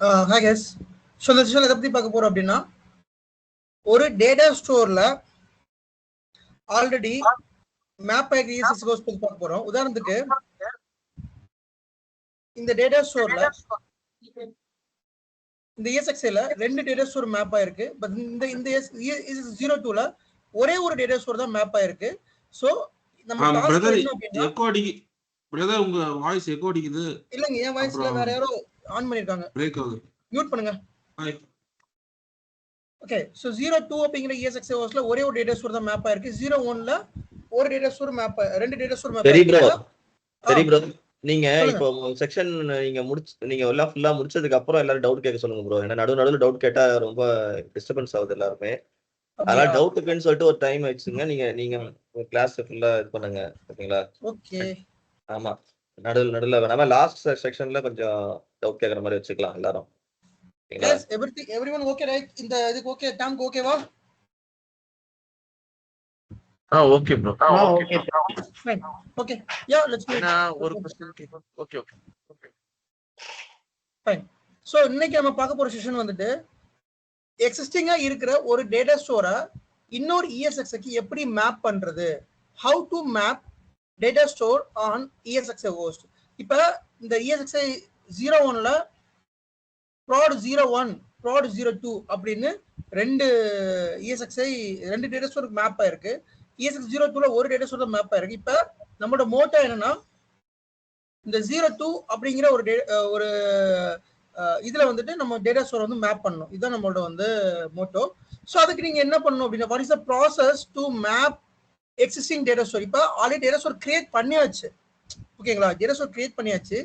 Hi guys so இந்த session எதை பற்றி பார்க்க போகிறோம் அப்படின்னா ஒரு டேட்டா ஸ்டோரில் ஆல்ரெடி மேப் ஆகி இஎஸ்எஸ் கோர்ஸ் பற்றி பார்க்க போகிறோம் உதாரணத்துக்கு இந்த டேட்டா ஸ்டோரில் இந்த இஎஸ்எக்ஸ்ல ரெண்டு டேட்டா ஸ்டோர் மேப் ஆயிருக்கு. பட் இந்த இந்த ஜீரோ டூல ஒரே ஒரு டேட்டா ஸ்டோர் தான் மேப் ஆயிருக்கு. ஸோ நம்ம பிரதர் எக்கோ அடிக்கு பிரதர் உங்க வாய்ஸ் எக்கோ அடிக்குது. இல்லைங்க என் வாய்ஸ்ல வேற யாரோ ஆன் பண்ணிருக்காங்க. பிரேக் ஆகுது. மியூட் பண்ணுங்க. ஓகே ஸோ ஜீரோ டூ அப்படிங்கிற இஎஸ்எக்ஸ் ஹோஸ்ட்ல ஒரே ஒரு டேட்டா ஸ்டோர் தான் மேப் ஆயிருக்கு. ஜீரோ ஒன்ல ஒரு டேட்டா ஸ்டோர் மேப் ரெண்டு டேட்டா ஸ்டோர் மேப் சரி ப்ரோ சரி. ப்ரோ நீங்க. இப்போ செக்ஷன் நீங்க முடிச்சு நீங்க எல்லாம் ஃபுல்லா முடிச்சதுக்கு அப்புறம் எல்லாரும் டவுட் கேட்க சொல்லுங்க ப்ரோ ஏன்னா நடு நடுவில் டவுட் கேட்டா ரொம்ப டிஸ்டர்பன்ஸ் ஆகுது எல்லாருமே. அதனால டவுட் இருக்குன்னு சொல்லிட்டு ஒரு டைம் வச்சுங்க. நீங்க நீங்க கிளாஸ் ஃபுல்லா இது பண்ணுங்க. ஓகேங்களா ஓகே ஆமா. நடுவில் நடுவில் வேணாம. லாஸ்ட் செக்ஷன்ல கொஞ்சம் டவுட் கேட்கற மாதிரி வச்சுக்கலாம் எல்லாரும். Yes everything everyone okay right இந்த இதுக்கு ஓகே டாம்க்கு ஓகேவா ஆ okay bro okay fine okay ya let's நான் ஒரு கொஸ்டின் கேட்கணும். ஓகே ஓகே ஃபைன் ஸோ இன்னைக்கு நம்ம பார்க்க போற செஷன் வந்துட்டு எக்ஸிஸ்டிங்கா இருக்கிற ஒரு டேட்டா ஸ்டோரை இன்னொரு இஎஸ்எக்ஸ்க்கு எப்படி மேப் பண்றது? How to map data store on ESXi host இப்போ இந்த இஎஸ்எக்ஸ்ஐ ஜீரோ ஒன்ல prod zero one prod zero two அப்படின்னு ரெண்டு இஎஸ்எக்ஸ்ஐ ரெண்டு டேட்டா ஸ்டோருக்கு மேப் ஆயிருக்கு. இஎஸ்எக்ஸ் ஜீரோ டூல ஒரு டேட்டா ஸ்டோர் மேப் ஆயிருக்கு. இப்போ நம்மளோட மோட்டோ என்னன்னா இந்த ஜீரோ டூ அப்படிங்கிற ஒரு ஒரு இதுல வந்துட்டு நம்ம டேட்டா ஸ்டோர் வந்து மேப் பண்ணணும். இதுதான் நம்மளோட வந்து மோட்டோ ஸோ அதுக்கு நீங்க என்ன பண்ணணும் அப்படின்னா what is the process to map existing data store இப்போ ஆல்ரெடி டேட்டா ஸ்டோர் கிரியேட் பண்ணியாச்சு. ஓகேங்களா டேட்டா ஸ்டோர் கிரியேட் பண்ணியாச்சு.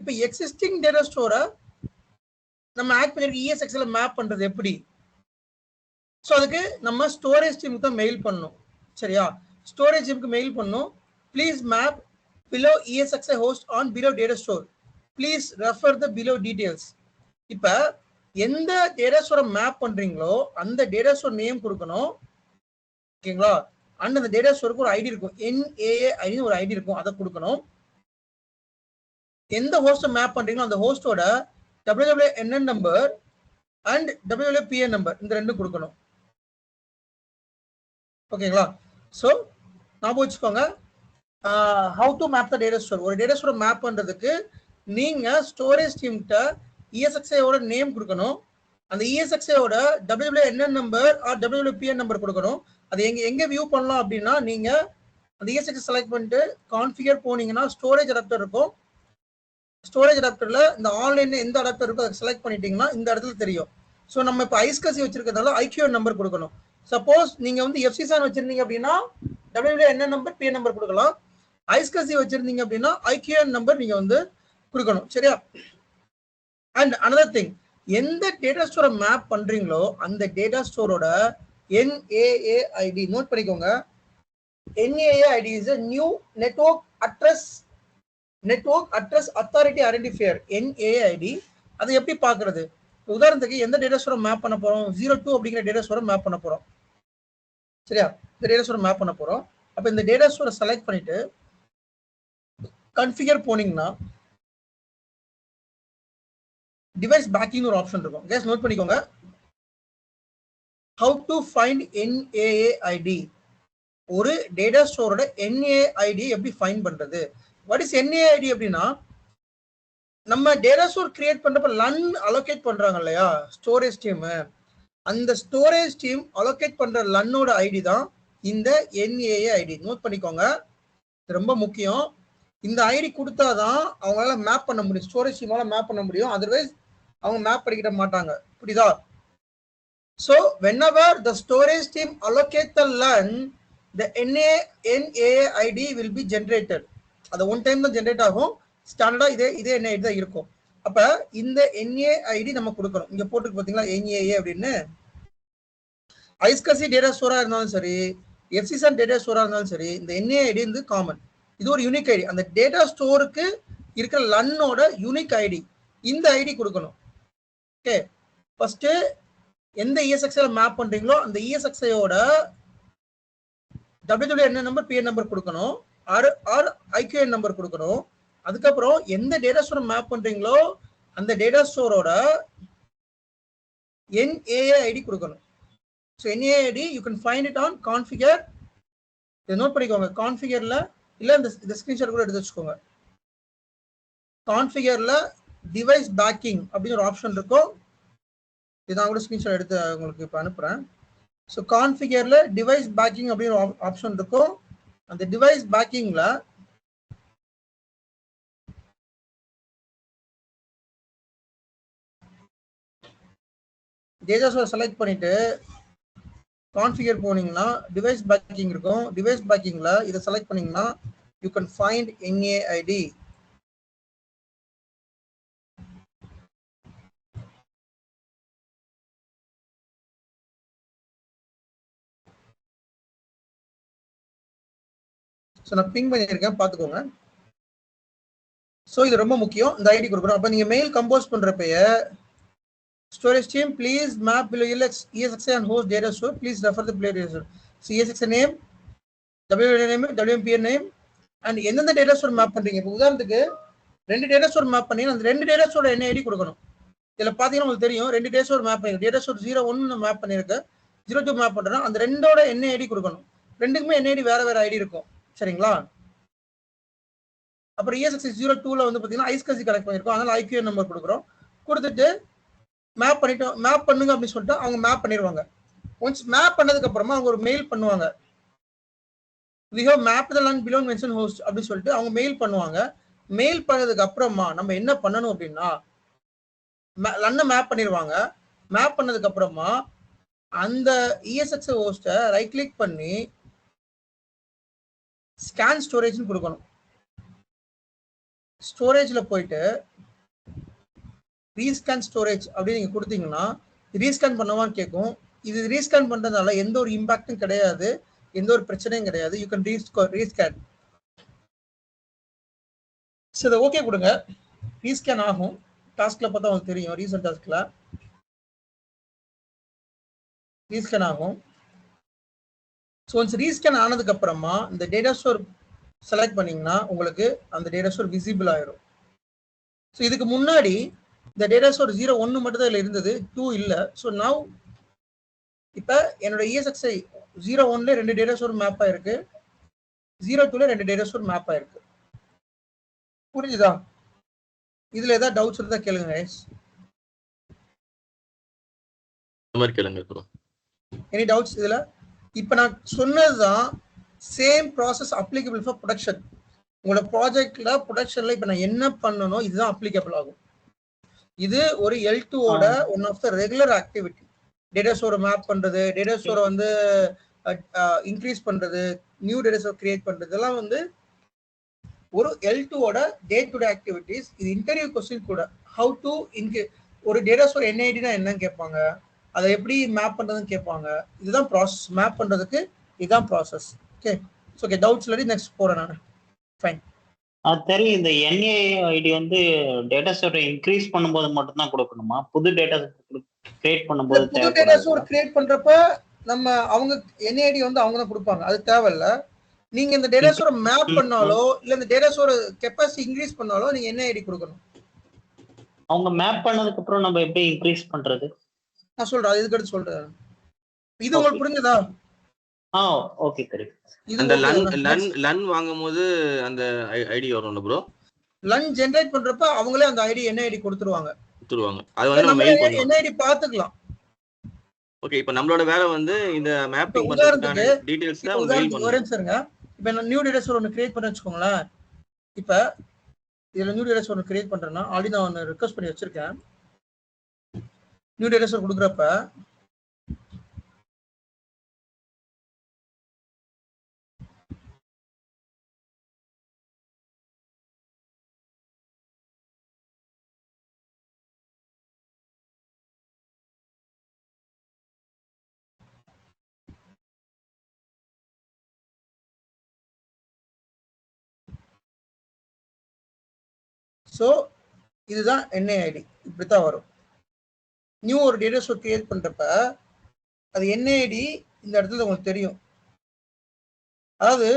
இப்போ எக்ஸிஸ்டிங் டேட்டா ஸ்டோரை நம்ம ஆட் பண்ணிருக்க இஎஸ்எக்ஸ்ல மேப் பண்றது எப்படி? ஸோ அதுக்கு நம்ம ஸ்டோரேஜ் டீமுக்கு தான் மெயில் பண்ணணும். சரியா? ஸ்டோரேஜ் டீமுக்கு மெயில் பண்ணணும். Please map below ESXi host on below data store please refer the below details இப்போ எந்த டேட்டா ஸ்டோரை மேப் பண்ணுறீங்களோ அந்த டேட்டா ஸ்டோர் நேம் கொடுக்கணும். ஓகேங்களா அண்ட் அந்த டேட்டா ஸ்டோருக்கு ஒரு ஐடி இருக்கும். என்ஏஏ ஐடின்னு ஒரு ஐடி இருக்கும். அதை கொடுக்கணும். எந்த ஹோஸ்ட்டை மேப் பண்றீங்களோ அந்த ஹோஸ்டோட W NN number and WW PN number இந்த ரெண்டும் கொடுக்கணும். ஓகேங்களா ஸோ ஞாபகம் வச்சுக்கோங்க. How to map the data store ஒரு டேட்டா ஸ்டோர் மேப் பண்றதுக்கு நீங்கள் ஸ்டோரேஜ் டீம்கிட்ட இஎஸ்எக்ஸ்ஐயோட நேம் கொடுக்கணும். அந்த இஎஸ்எக்ஸ்ஐயோட WW NN number or WW PN number கொடுக்கணும். அது எங்க எங்க வியூ பண்ணலாம் அப்படின்னா நீங்க அந்த இஎஸ்ஹெச் செலக்ட் பண்ணிட்டு கான்ஃபிகர் போனீங்கன்னா ஸ்டோரேஜ் அடாப்டர் இருக்கும். ஸ்டோரேஜ் அடாப்டர்ல இந்த ஆன்லைன்ல எந்த அடாப்டர் இருக்கோ அதை செலக்ட் பண்ணிட்டீங்கன்னா இந்த இடத்துல தெரியும். ஸோ நம்ம இப்போ ஐஸ்கசி வச்சிருக்கிறதால ஐக்யூ நம்பர் கொடுக்கணும். சப்போஸ் நீங்க வந்து எஃப்சிசான் வச்சிருந்தீங்க அப்படின்னா டபிள்யூ என்ன நம்பர் பி நம்பர் கொடுக்கலாம். ஐஸ்கசி வச்சிருந்தீங்க அப்படின்னா ஐக்கியூஎன் நம்பர் நீங்க வந்து கொடுக்கணும். சரியா? அண்ட் அனதர் திங் எந்த டேட்டா ஸ்டோரை மேப் பண்றீங்களோ அந்த டேட்டா ஸ்டோரோட என்ஏஏ ஐடி நோட் பண்ணிக்கோங்க. NAA ID is new network address network address authority identifier NAA ID அதை எப்படி பார்க்கறது? உதாரணத்துக்கு எந்த டேட்டா ஸ்டோரை மேப் பண்ண போகிறோம் ஜீரோ டூ அப்படிங்கிற டேட்டா ஸ்டோரை மேப் பண்ண போகிறோம் சரியா? இந்த டேட்டா ஸ்டோரை மேப் பண்ண போகிறோம் அப்போ இந்த டேட்டா ஸ்டோரை செலக்ட் பண்ணிட்டு கன்ஃபிகர் போனீங்கன்னா டிவைஸ் பேக்கிங் ஒரு ஆப்ஷன் இருக்கும். கேஸ் நோட் பண்ணிக்கோங்க. How to find NAA ID ஒரு டேட்டா ஸ்டோரோட என்ஏ ஐடி எப்படி ஃபைண்ட் பண்றது? வாட் இஸ் என்ஏ ஐடி அப்படின்னா நம்ம டேட்டா ஸ்டோர் கிரியேட் பண்றப்ப லன் அலோகேட் பண்றாங்க இல்லையா? ஸ்டோரேஜ் டீம் அந்த ஸ்டோரேஜ் டீம் அலோகேட் பண்ற லன்னோட ஐடி தான் இந்த என்ஏஏ ஐடி நோட் பண்ணிக்கோங்க. ரொம்ப முக்கியம். இந்த ஐடி கொடுத்தாதான் அவங்களால மேப் பண்ண முடியும். ஸ்டோரேஜ் டீமால மேப் பண்ண முடியும். அதர்வைஸ் அவங்க மேப் பண்ணிக்கிட மாட்டாங்க. புரியுதா? So whenever the storage team allocate the LUN the NA NAA ID will be generated அது ஒன் டைம் தான் ஜென்ரேட் ஆகும். ஸ்டாண்டர்டாக இதே இதே என்ஏ ஐடி தான் இருக்கும். அப்போ இந்த என்ஏ ஐடி நம்ம கொடுக்கணும். இங்கே போட்டுருக்கு பார்த்தீங்களா என்ஏஏ அப்படின்னு. ஐஸ்கசி டேட்டா ஸ்டோராக இருந்தாலும் சரி எஃப்சிசன் டேட்டா ஸ்டோராக இருந்தாலும் சரி இந்த என்ஏ ஐடி வந்து காமன் இது ஒரு யூனிக் ஐடி அந்த டேட்டா ஸ்டோருக்கு இருக்கிற லன்னோட யூனிக் ஐடி இந்த ஐடி கொடுக்கணும். ஓகே ஃபஸ்ட்டு எந்த இஎஸ்எக்ஸ்ல மேப் பண்றீங்களோ அந்த இஎஸ்எக்ஸ்ஐயோட டபிள்யூ என்ன நம்பர் பிஎன் நம்பர் கொடுக்கணும். ஆர் ஆர் ஐக்யூஎன் நம்பர் கொடுக்கணும். அதுக்கப்புறம் எந்த டேட்டா ஸ்டோர் மேப் பண்றீங்களோ அந்த டேட்டா ஸ்டோரோட என்ஏஏ ஐடி கொடுக்கணும். So NAA ID you can find it on configure இதை நோட் பண்ணிக்கோங்க. கான்ஃபிகரில் இல்லை இந்த இந்த ஸ்கிரீன்ஷாட் கூட எடுத்து வச்சுக்கோங்க. கான்ஃபிகரில் டிவைஸ் பேக்கிங் அப்படின்னு ஒரு ஆப்ஷன் இருக்கும். இது நான் கூட ஸ்கிரீன்ஷாட் எடுத்து உங்களுக்கு இப்போ அனுப்புகிறேன் ஸோ கான்ஃபிகரில் டிவைஸ் பேக்கிங் அப்படின்னு ஒரு ஆப்ஷன் இருக்கும். அந்த டிவைஸ் பேக்கிங்கில் டேட்டாஸை செலக்ட் பண்ணிவிட்டு கான்ஃபிகர் போனீங்கன்னா டிவைஸ் பேக்கிங் இருக்கும். டிவைஸ் பேக்கிங்கில் இதை செலக்ட் பண்ணிங்கன்னா you can find NA ID so நான் பிங் பண்ணியிருக்கேன் பார்த்துக்கோங்க. ஸோ இது ரொம்ப முக்கியம் இந்த ஐடி கொடுக்குறோம் அப்போ நீங்கள் mail compose பண்ணுறப்பய storage team please map below ELX, ESXi and host data store. Please refer the player data store. So ESXi name W name, name and எந்தெந்த டேட்டா ஸ்டோர் மேப் பண்ணுறீங்க இப்போ உதாரணத்துக்கு ரெண்டு டேட்டா ஸ்டோர் மேப் பண்ணி அந்த ரெண்டு data store என்ன ID கொடுக்கணும்? இதில் பார்த்தீங்கன்னா உங்களுக்கு தெரியும் ரெண்டு டேட்டா ஸ்டோர் மேப் பண்ணி டேட்டா ஸ்டோர் ஜீரோ ஒன்னு மேப் பண்ணியிருக்கு ஜீரோ டூ மேப் பண்ணுறோம் அந்த ரெண்டோட என்ன ஐடி கொடுக்கணும்? ரெண்டுக்குமே என்ன ஐடி வேறு வேறு ஐடி இருக்கும். சரிங்களா? அப்புறம் இஎஸ்எக்ஸ் ஜீரோ டூல வந்து பாத்தீங்கன்னா ஐஸ்கசி கலெக்ட் பண்ணிருக்கோம். அதனால ஐக்யூ நம்பர் கொடுக்குறோம். கொடுத்துட்டு மேப் பண்ணிட்டோம் மேப் பண்ணுங்க அப்படின்னு சொல்லிட்டு அவங்க மேப் பண்ணிடுவாங்க. ஒன்ஸ் மேப் பண்ணதுக்கு அப்புறமா அவங்க ஒரு மெயில் பண்ணுவாங்க. We have map the LUN below mention host அப்படின்னு சொல்லிட்டு அவங்க மெயில் பண்ணுவாங்க. மெயில் பண்ணதுக்கு அப்புறமா நம்ம என்ன பண்ணணும் அப்படின்னா லன்னை மேப் பண்ணிடுவாங்க. மேப் பண்ணதுக்கு அப்புறமா அந்த இஎஸ்எக்ஸ் ஹோஸ்ட்டை ரைட் கிளிக் பண்ணி ஸ்கேன் ஸ்டோரேஜ்னு கொடுக்கணும். ஸ்டோரேஜில் போயிட்டு ரீஸ்கேன் ஸ்டோரேஜ் அப்படின்னு நீங்கள் கொடுத்தீங்கன்னா ரீஸ்கேன் பண்ணுவான்னு கேட்கும். இது ரீஸ்கேன் பண்ணுறதுனால எந்த ஒரு இம்பாக்டும் கிடையாது. எந்த ஒரு பிரச்சனையும் கிடையாது. யூ கேன் ரீஸ்கேன் ஸோ இதை ஓகே கொடுங்க. ரீஸ்கேன் ஆகும். டாஸ்கில் பார்த்தா உங்களுக்கு தெரியும். ரீசன்ட் டாஸ்கில் ரீஸ்கேன் ஆகும். ஸோ ஒன்ஸ் ரீஸ்கேன் ஆனதுக்கு அப்புறமா இந்த டேட்டா ஸ்டோர் செலக்ட் பண்ணீங்கன்னா உங்களுக்கு அந்த டேட்டா ஸ்டோர் விசிபிள் ஆயிரும். ஸோ இதுக்கு முன்னாடி இந்த டேட்டா ஸ்டோர் ஜீரோ ஒன்று மட்டும் தான் இதில் இருந்தது டூ இல்லை. ஸோ நவ் இப்போ என்னோட இஎஸ்எக்ஸ்ஐ ஜீரோ ஒன்ல ரெண்டு டேட்டா ஸ்டோர் மேப் ஆயிருக்கு. ஜீரோ டூல ரெண்டு டேட்டா ஸ்டோர் மேப் ஆயிருக்கு. புரிஞ்சுதா? இதுல ஏதாவது டவுட்ஸ் இருந்தா கேளுங்க எனி டவுட்ஸ் இதுல? இப்போ நான் சொன்னதுதான் same process applicable for production உங்களோட ப்ராஜெக்ட்ல ப்ரொடக்ஷன்ல இப்போ நான் என்ன பண்ணணும் இதுதான் அப்ளிகபிள் ஆகும். இது ஒரு எல் ஓட one of the regular activity data ஸ்டோரை map பண்றது டேட்டா ஸ்டோரை வந்து இன்க்ரீஸ் பண்றது நியூ டேட்டா ஸ்டோர் கிரியேட் பண்றது. இதெல்லாம் வந்து ஒரு எல் ஓட டே டு டே ஆக்டிவிட்டிஸ் இது இன்டர்வியூ கொஸ்டின் கூட. ஹவு டு இன்கே ஒரு டேட்டா ஸ்டோர் என்ஐடினா என்னன்னு கேட்பாங்க. அதை எப்படி மேப் பண்றதுன்னு கேட்பாங்க. இதுதான் ப்ராசஸ் மேப் பண்றதுக்கு இதுதான் ப்ராசஸ் ஓகே ஓகே டவுட்ஸ் இல்லாட்டி நெக்ஸ்ட் போறேன் நான். ஃபைன் அது தெரியும். இந்த என்ஏ ஐடி வந்து டேட்டா ஸ்டோரை இன்க்ரீஸ் பண்ணும்போது மட்டும்தான் கொடுக்கணுமா? புது டேட்டா கிரியேட் பண்ணும்போது புது டேட்டா ஸ்டோர் கிரியேட் பண்றப்ப நம்ம அவங்க என்ஐடி வந்து அவங்க தான் கொடுப்பாங்க. அது தேவையில்ல. நீங்க இந்த டேட்டா ஸ்டோரை மேப் பண்ணாலோ இல்ல இந்த டேட்டா ஸ்டோர் கெப்பாசிட்டி இன்க்ரீஸ் பண்ணாலோ நீங்க என்ஐடி கொடுக்கணும். அவங்க மேப் பண்ணதுக்கு அப்புறம் நம்ம எப்படி இன்க்ரீஸ் பண்றது? நான் சொல்றேன் இதுக்கு அடுத்து சொல்றேன். இது உங்களுக்கு புரிஞ்சதா? ஆ ஓகே இது அந்த லன்? லன் லன் வாங்கும் போது அந்த ஐடி வரும்ல ப்ரோ லன் ஜெனரேட் பண்றப்ப அவங்களே அந்த ஐடி என்ன ஐடி கொடுத்துருவாங்க. கொடுத்துருவாங்க. அது வந்து நம்ம மெயில் பண்ணுவோம் என்ன ஐடி பாத்துக்கலாம் ஓகே இப்போ நம்மளோட வேலை வந்து இந்த மேப்பிங் பண்றதுக்கான டீடைல்ஸ் தான் மெயில் ஒரே பண்ணுவோம் இருங்க. இப்ப நான் நியூ டேட்டா ஸ்டோர் ஒன்று கிரியேட் பண்ண வச்சுக்கோங்களேன். இப்ப இதுல நியூ டேட்டா ஸ்டோர் ஒன்று கிரியேட் பண்றேன்னா ஆல்ரெடி நான் ஒன்று ரிக்வஸ்ட் பண்ணி வச்சிருக்கேன். நியூ டேட்டா செட் கொடுக்குறப்ப ஸோ இதுதான் என்ஐஐடி இப்படித்தான் வரும். நியூ ஒரு டேட்டா ஸ்டோர் கிரியேட் பண்ணுறப்ப அது என்ஐடி இந்த இடத்துல உங்களுக்கு தெரியும். அதாவது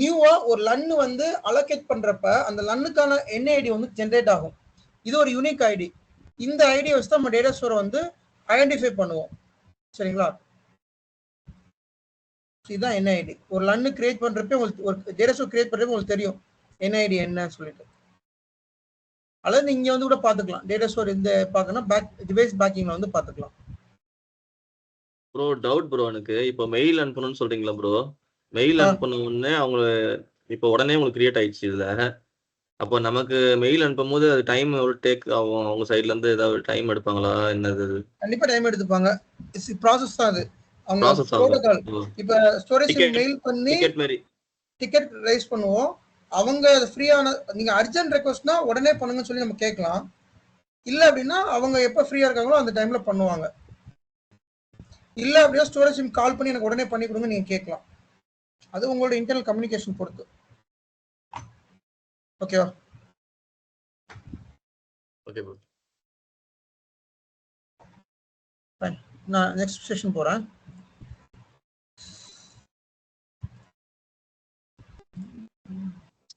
நியூவா ஒரு லன்னு வந்து அலோகேட் பண்றப்ப அந்த லன்னுக்கான என்ஐடி வந்து ஜென்ரேட் ஆகும். இது ஒரு யூனிக் ஐடி இந்த ஐடியை வச்சு தான் நம்ம டேட்டா ஸ்டோரை வந்து ஐடென்டிஃபை பண்ணுவோம். சரிங்களா? இதுதான் என்ஐடி ஒரு லன்னு கிரியேட் பண்றப்ப உங்களுக்கு ஒரு டேட்டா ஸ்டோர் கிரியேட் பண்றப்ப உங்களுக்கு தெரியும். என்ஐடி என்னன்னு சொல்லிட்டு. அல்லது நீங்க வந்து கூட பாத்துக்கலாம். டேட்டா ஸ்டோர் இந்த பார்க்கணும் பேக் டிவைஸ் பேக்கிங்ல வந்து பாத்துக்கலாம். ப்ரோ டவுட் ப்ரோ எனக்கு. இப்போ மெயில் அனுப்பணும்னு சொல்றீங்களா ப்ரோ மெயில். அனுப்பணும் உடனே அவங்க இப்போ உடனே உங்களுக்கு கிரியேட் ஆயிடுச்சு இதுல. அப்போ நமக்கு மெயில் அனுப்பும் போது அது டைம் எவ்வளோ டேக் ஆகும்? அவங்க சைட்ல இருந்து ஏதாவது டைம் எடுப்பாங்களா? என்னது கண்டிப்பா டைம் எடுத்துப்பாங்க. ப்ராசஸ் தான் அது. அவங்க ப்ரோட்டோகால் இப்ப ஸ்டோரேஜ் மெயில் பண்ணி டிக்கெட் ரைஸ் பண்ணுவோம். அவங்க ஃப்ரீயான நீங்க அர்ஜென்ட் ரெக்வஸ்ட்னா உடனே பண்ணுங்கன்னு சொல்லி நம்ம கேட்கலாம். இல்ல அப்படின்னா அவங்க எப்ப ஃப்ரீயா இருக்காங்களோ அந்த டைம்ல பண்ணுவாங்க. இல்ல அப்படின்னா ஸ்டோரேஜ் கால் பண்ணி எனக்கு உடனே பண்ணி கொடுங்க நீங்க கேட்கலாம். அது உங்களோட இன்டர்னல் கம்யூனிகேஷன் பொறுத்து. ஓகேவா ஓகே நான் நெக்ஸ்ட் செஷன் போறேன்.